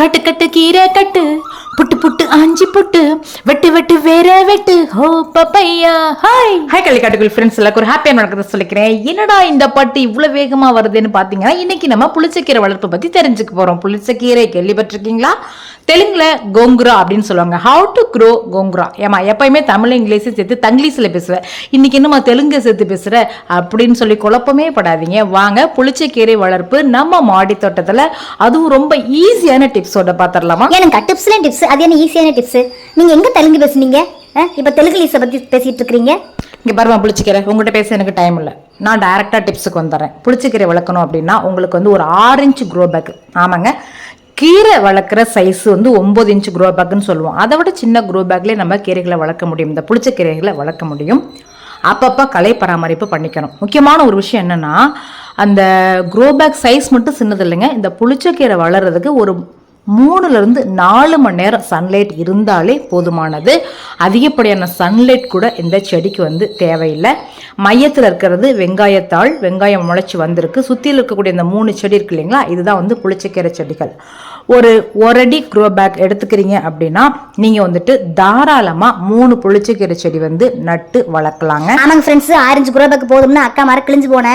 கட்டு கட்டு கீரை கட்டு புட்டு புட்டு ஆஞ்சி புட்டு. வெட்டு வெட்டு வேற வெட்டு. ஹோ பப்பையா ஹாய் ஹாய் கள்ளிக்காட்டுக்குள் ஃப்ரெண்ட்ஸ் எல்லாருக்கும் ஒரு ஹாப்பியாக நடக்கிறத சொல்லிக்கிறேன். என்னடா இந்த பாட்டு இவ்வளோ வேகமாக வருதுன்னு பார்த்தீங்கன்னா இன்னைக்கு நம்ம புளிச்சக்கீரை வளர்ப்பு பற்றி தெரிஞ்சுக்க போகிறோம் புளிச்சக்கீரை கேள்விப்பட்டிருக்கீங்களா? தெலுங்குல கோங்குரா அப்படின்னு சொல்லுவாங்க. How to grow gongura. ஏமா எப்பயுமே தமிழ் இங்கிலீஷும் சேர்த்து தங்கிலீஷில் பேசுவேன் இன்னைக்கு என்னம்மா தெலுங்கு சேர்த்து பேசுகிற அப்படின்னு சொல்லி குழப்பமே படாதீங்க. வாங்க புளிச்சக்கீரை வளர்ப்பு நம்ம மாடி தோட்டத்தில். அதுவும் ரொம்ப ஈஸியான டிப்ஸோட பார்த்துடலாமா ஏனுங்க டிப்ஸ்லேயும் டிப்ஸ் அது என்ன ஈஸியான டிப்ஸு நீங்கள் எங்கே தெலுங்கு பேசுனீங்க? ஆ, தெலுங்கு லீஸை பற்றி பேசிகிட்டு இருக்கிறீங்க இங்கே பாருமா புளிச்சிக்கீரை. உங்கள்கிட்ட பேச எனக்கு டைம் இல்லை. நான் டைரெக்டாக டிப்ஸுக்கு வந்துடுறேன் புளிச்சக்கீரை வளர்க்கணும் அப்படின்னா உங்களுக்கு வந்து ஒரு ஆறு க்ரோ பேக் ஆமாங்க. கீரை வளர்க்குற சைஸ் வந்து ஒம்பது இன்ச் க்ரோ பேக்குன்னு சொல்லுவோம். அதை விட சின்ன க்ரோ பேக்லேயே நம்ம கீரைகளை வளர்க்க முடியும். இந்த புளிச்ச கீரைகளை வளர்க்க முடியும். அப்பப்போ கலை பராமரிப்பு பண்ணிக்கணும். முக்கியமான ஒரு விஷயம் என்னென்னா அந்த க்ரோ பேக் சைஸ் மட்டும் சின்னது இல்லைங்க. இந்த புளிச்சக்கீரை வளர்கிறதுக்கு ஒரு மூணுலேருந்து நாலு மணி நேரம் சன்லைட் இருந்தாலே போதுமானது. அதிகப்படியான சன்லைட் கூட இந்த செடிக்கு வந்து தேவையில்லை. மையத்தில் இருக்கிறது வெங்காயத்தாள் வெங்காயம் முளைச்சி வந்திருக்கு. சுற்றியில் இருக்கக்கூடிய இந்த மூணு செடி இருக்கு இல்லைங்களா? இதுதான் வந்து புளிச்சக்கீரை செடிகள். ஒரு ஒரு அடி க்ரோ பேக் எடுத்துக்கிறீங்க அப்படின்னா நீங்கள் வந்துட்டு தாராளமாக மூணு புளிச்சக்கீரை செடி வந்து நட்டு வளர்க்கலாங்க. ஆமாங்க ஃப்ரெண்ட்ஸ் ஆரஞ்சு குரோபேக்கு போதும்னா அக்கா மர கிழிஞ்சு போன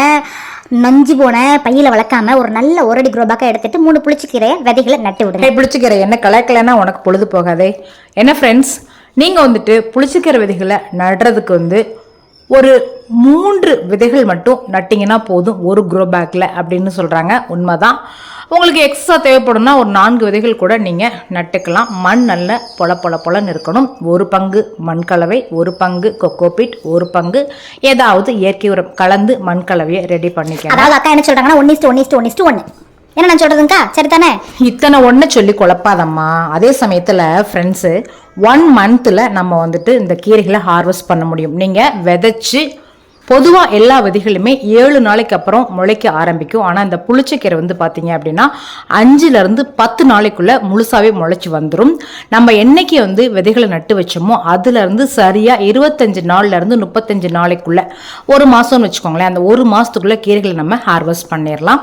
நஞ்சு போன பையில வளர்க்காம ஒரு நல்ல ஒரு அடி குரோபாக்கா எடுத்துட்டு மூணு புளிச்சுக்கீரைய விதைகளை நட்டு விடுங்க. புளிச்சக்கீரை என்ன கலக்கலைன்னா உனக்கு பொழுது போகாதே. என்ன ஃப்ரெண்ட்ஸ் நீங்கள் வந்துட்டு புளிச்சக்கீரை விதைகளை நடுறதுக்கு வந்து ஒரு மூன்று விதைகள் மட்டும் நட்டிங்கன்னா போதும் ஒரு குரோ பேக்கில் அப்படின்னு சொல்கிறாங்க உண்மைதான். உங்களுக்கு எக்ஸ்ட்ரா தேவைப்படும்னா ஒரு நான்கு விதைகள் கூட நீங்கள் நட்டுக்கலாம். மண் நல்ல பொல பொல பொலன்னு இருக்கணும். ஒரு பங்கு மண் கலவை ஒரு பங்கு கொக்கோபிட் ஒரு பங்கு ஏதாவது இயற்கை உரம் கலந்து மண் கலவையை ரெடி பண்ணிக்கலாம் அதாவது அக்கா என்ன சொல்கிறாங்கன்னா one is one is one is என்ன நான் சொல்றதுங்கக்கா சரிதானே? இத்தனை ஒன்று சொல்லி குழப்பாதம்மா. அதே சமயத்தில் ஃப்ரெண்ட்ஸு ஒன் மந்த்தில் நம்ம வந்துட்டு இந்த கீரைகளை ஹார்வெஸ்ட் பண்ண முடியும். நீங்கள் விதைச்சி பொதுவாக எல்லா விதைகளுமே ஏழு நாளைக்கு அப்புறம் முளைக்க ஆரம்பிக்கும். ஆனால் இந்த புளிச்சக்கீரை வந்து பார்த்தீங்க அப்படின்னா அஞ்சுலேருந்து பத்து நாளைக்குள்ளே முழுசாகவே முளைச்சி வந்துடும் நம்ம என்னைக்கு வந்து விதைகளை நட்டு வச்சோமோ அதுலேருந்து சரியாக இருபத்தஞ்சு நாள்லேருந்து முப்பத்தஞ்சு நாளைக்குள்ளே ஒரு மாதம்னு வச்சுக்கோங்களேன் அந்த ஒரு மாதத்துக்குள்ளே கீரைகளை நம்ம ஹார்வெஸ்ட் பண்ணிடலாம்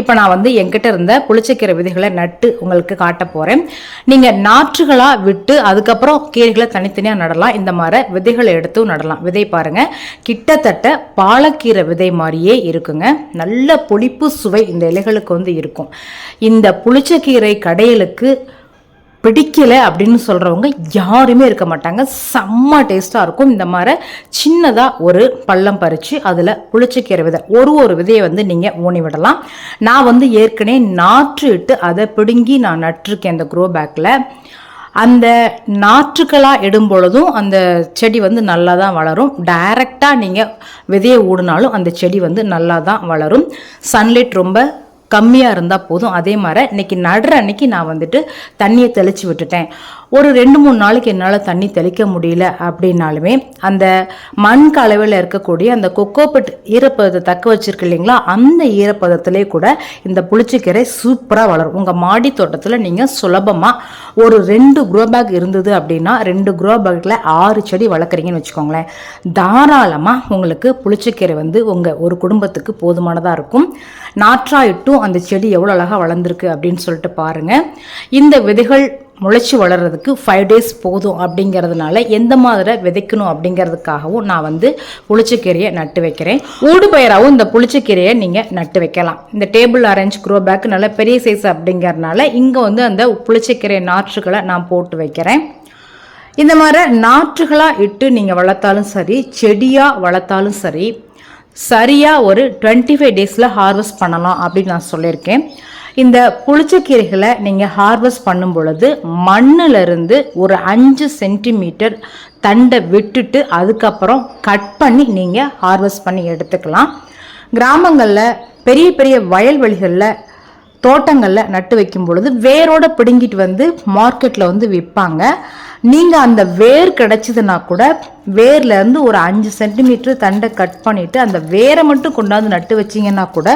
இப்போ நான் வந்து என்கிட்ட இருந்த புளிச்சக்கீரை விதைகளை நட்டு உங்களுக்கு காட்ட போகிறேன் நீங்கள் நாற்றுகளாக விட்டு அதுக்கப்புறம் கீரைகளை தனித்தனியாக நடலாம். இந்த மாதிரி விதைகளை எடுத்தும் நடலாம். விதை பாருங்கள் கிட்டத்தட்ட பாலக்கீரை விதை மாதிரியே இருக்குங்க. நல்ல புளிப்பு சுவை இந்த இலைகளுக்கு வந்து இருக்கும். இந்த புளிச்சக்கீரை கடையலுக்கு பிடிக்கலை அப்படின்னு சொல்கிறவங்க யாருமே இருக்க மாட்டாங்க. செம்ம டேஸ்ட்டாக இருக்கும். இந்த மாதிரி சின்னதாக ஒரு பள்ளம் பறித்து அதில் புளிச்சக்கீரை விதை ஒரு ஒரு விதையை வந்து நீங்கள் ஊனி விடலாம். நான் வந்து ஏற்கனவே நாற்று இட்டு அதை பிடுங்கி நான் நட்டிருக்கேன் இந்த க்ரோ பேக்கில் அந்த நாற்றுக்களாக இடும் பொழுதும் அந்த செடி வந்து நல்லா தான் வளரும் டைரெக்டாக நீங்கள் விதையை ஊடினாலும் அந்த செடி வந்து நல்லா தான் வளரும். சன்லைட் ரொம்ப கம்மியாக இருந்தால் போதும். அதே மாதிரி இன்னைக்கு நடுற அன்னைக்கு நான் வந்துட்டு தண்ணியை தெளித்து விட்டுட்டேன். ஒரு ரெண்டு மூணு நாளைக்கு என்னால் தண்ணி தெளிக்க முடியல அப்படின்னாலுமே அந்த மண் கலவையில் இருக்கக்கூடிய அந்த கொக்கோபட் ஈரப்பதத்தை தக்க வச்சிருக்கு இல்லைங்களா? அந்த ஈரப்பதத்திலே கூட இந்த புளிச்சக்கீரை சூப்பராக வளரும். உங்கள் மாடி தோட்டத்தில் நீங்கள் சுலபமாக ஒரு ரெண்டு குரோ பேக் இருந்தது அப்படின்னா ரெண்டு குரோ பேக்கில் ஆறு செடி வளர்க்குறீங்கன்னு வச்சுக்கோங்களேன். தாராளமாக உங்களுக்கு புளிச்சக்கீரை வந்து உங்கள் ஒரு குடும்பத்துக்கு போதுமானதாக இருக்கும். நாற்றாயிட்டும் அந்த செடி எவ்வளோ அழகாக வளர்ந்துருக்கு அப்படின்னு சொல்லிட்டு பாருங்கள் இந்த விதைகள் முளைச்சி வளர்கிறதுக்கு ஃபைவ் டேஸ் போதும் அப்படிங்கிறதுனால எந்த மாதிரி விதைக்கணும் அப்படிங்கிறதுக்காகவும் நான் வந்து புளிச்சக்கீரையை நட்டு வைக்கிறேன். ஊடுபயிராகவும் இந்த புளிச்சக்கீரையை நீங்கள் நட்டு வைக்கலாம். இந்த டேபிள் அரேஞ்ச் க்ரோ பேக் நல்ல பெரிய சைஸ் அப்படிங்கிறதுனால இங்கே வந்து அந்த புளிச்சக்கீரை நாற்றுகளை நான் போட்டு வைக்கிறேன். இந்த மாதிரி நாற்றுகளாக இட்டு நீங்கள் வளர்த்தாலும் சரி செடியாக வளர்த்தாலும் சரி சரியாக ஒரு டுவெண்ட்டி ஃபைவ் டேஸில் ஹார்வெஸ்ட் பண்ணலாம் அப்படின்னு நான் சொல்லியிருக்கேன். இந்த புளிச்சக்கீரைகளை நீங்கள் ஹார்வெஸ்ட் பண்ணும் பொழுது மண்ணிலிருந்து ஒரு அஞ்சு சென்டிமீட்டர் தண்டை விட்டுட்டு அதுக்கப்புறம் கட் பண்ணி நீங்கள் ஹார்வெஸ்ட் பண்ணி எடுத்துக்கலாம். கிராமங்களில் பெரிய பெரிய வயல்வெளிகளில் தோட்டங்களில் நட்டு வைக்கும் பொழுது வேரோட பிடுங்கிட்டு வந்து மார்க்கெட்டில் வந்து விற்பாங்க நீங்கள் அந்த வேர் கிடைச்சதுன்னா கூட வேர்லேருந்து ஒரு அஞ்சு சென்டிமீட்டர் தண்டை கட் பண்ணிவிட்டு அந்த வேரை மட்டும் கொண்டாந்து நட்டு வச்சீங்கன்னா கூட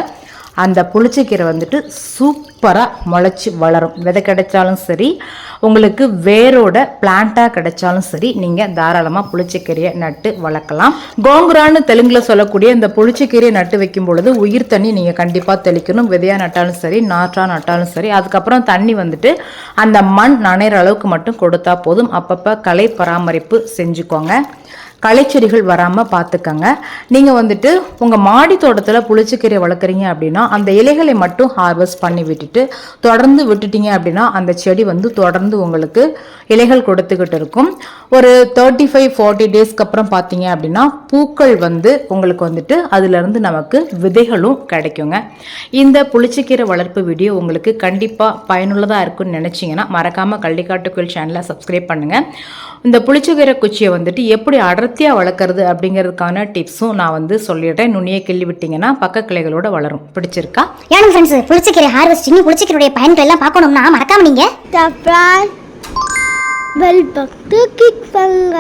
அந்த புளிச்சக்கீரை வந்துட்டு சூப்பராக முளைச்சி வளரும். விதை கிடைச்சாலும் சரி உங்களுக்கு வேரோட பிளான்ட்டாக கிடைச்சாலும் சரி நீங்கள் தாராளமாக புளிச்சக்கீரையை நட்டு வளர்க்கலாம். கோங்குரான்னு தெலுங்கில் சொல்லக்கூடிய இந்த புளிச்சக்கீரையை நட்டு வைக்கும் பொழுது உயிர் தண்ணி நீங்கள் கண்டிப்பாக தெளிக்கணும். விதையாக நட்டாலும் சரி நாற்றாக நட்டாலும் சரி. அதுக்கப்புறம் தண்ணி வந்துட்டு அந்த மண் நனைகிற அளவுக்கு மட்டும் கொடுத்தா போதும். அப்பப்போ கலை பராமரிப்பு செஞ்சுக்கோங்க. களைச்செடிகள் வராமல் பார்த்துக்கங்க நீங்கள் வந்துட்டு உங்கள் மாடி தோட்டத்தில் புளிச்சக்கீரை வளர்க்குறீங்க அப்படின்னா அந்த இலைகளை மட்டும் ஹார்வெஸ்ட் பண்ணி விட்டுட்டு தொடர்ந்து விட்டுட்டீங்க அப்படின்னா அந்த செடி வந்து தொடர்ந்து உங்களுக்கு இலைகள் கொடுத்துக்கிட்டு இருக்கும். ஒரு தேர்ட்டி ஃபைவ் ஃபார்ட்டி டேஸ்க்கு அப்புறம் பார்த்தீங்க அப்படின்னா பூக்கள் வந்து உங்களுக்கு வந்துட்டு அதுலேருந்து நமக்கு விதைகளும் கிடைக்குங்க. இந்த புளிச்சக்கீரை வளர்ப்பு வீடியோ உங்களுக்கு கண்டிப்பாக பயனுள்ளதாக இருக்கும்னு நினச்சிங்கன்னா மறக்காமல் கள்ளிக்காட்டுக்குள் சேனலை சப்ஸ்கிரைப் பண்ணுங்கள் இந்த புளிச்சக்கீரை குச்சியை வந்துட்டு எப்படி அடர்த்தியாக வளர்க்குறது அப்படிங்கிறதுக்கான டிப்ஸும் நான் வந்து சொல்லிடுறேன். நுனியை கிள்ளி விட்டிங்கன்னா பக்க கிளைகளோட வளரும். பிடிச்சிருக்கா? ஏனுங்க ஃப்ரெண்ட்ஸ் புளிச்சக்கீரை ஹார்வெஸ்டிங் புளிச்சக்கீரையுடைய பயன்கள் எல்லாம் பார்க்கணும்னா மறக்காம நீங்க. சப்ஸ்கிரைப் பெல் பட்டு கிளிக் பண்ணுங்க